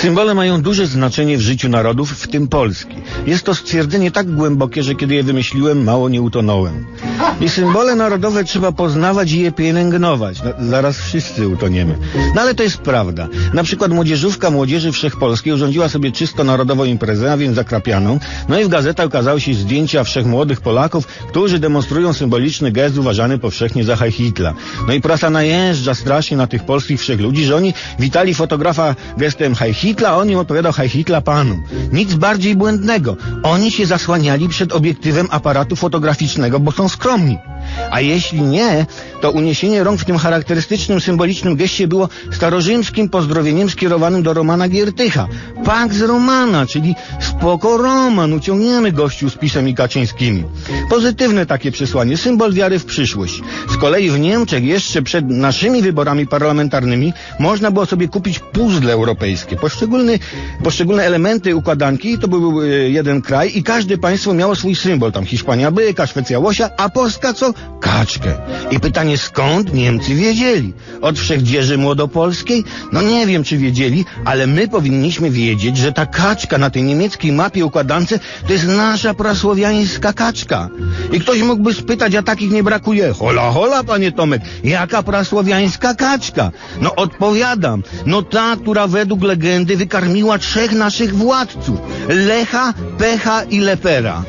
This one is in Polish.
Symbole mają duże znaczenie w życiu narodów, w tym Polski. Jest to stwierdzenie tak głębokie, że kiedy je wymyśliłem, mało nie utonąłem. I symbole narodowe trzeba poznawać i je pielęgnować. No, zaraz wszyscy utoniemy. No ale to jest prawda. Na przykład młodzieżówka Młodzieży Wszechpolskiej urządziła sobie czysto narodową imprezę, a więc zakrapianą. No i w gazetach ukazały się zdjęcia wszechmłodych Polaków, którzy demonstrują symboliczny gest uważany powszechnie za Heil Hitler. No i prasa najeżdża strasznie na tych polskich wszechludzi, że oni witali fotografa gestem Heil Hitler, a on im odpowiadał Heil Hitler panu. Nic bardziej błędnego. Oni się zasłaniali przed obiektywem aparatu fotograficznego, bo są skromni. A jeśli nie, to uniesienie rąk w tym charakterystycznym, symbolicznym geście było starorzymskim pozdrowieniem skierowanym do Romana Giertycha. Pax Romana, czyli spoko Roman, uciągniemy gościu z pisem i Kaczyńskimi. Pozytywne takie przesłanie, symbol wiary w przyszłość. Z kolei w Niemczech jeszcze przed naszymi wyborami parlamentarnymi można było sobie kupić puzzle europejskie. Poszczególny, poszczególne elementy układanki to był y, jeden kraj i każde państwo miało swój symbol. Tam Hiszpania byka, Szwecja łosia, a Polska co? Kaczkę. I pytanie skąd Niemcy wiedzieli? Od wszechdzieży młodopolskiej? No nie wiem czy wiedzieli, ale my powinniśmy wiedzieć, że ta kaczka na tej niemieckiej mapie układance to jest nasza prasłowiańska kaczka. I ktoś mógłby spytać, a takich nie brakuje. Hola, hola, panie Tomek, jaka prasłowiańska kaczka? No odpowiadam, no ta, która według legendy wykarmiła trzech naszych władców. Lecha, Pecha i Lepera.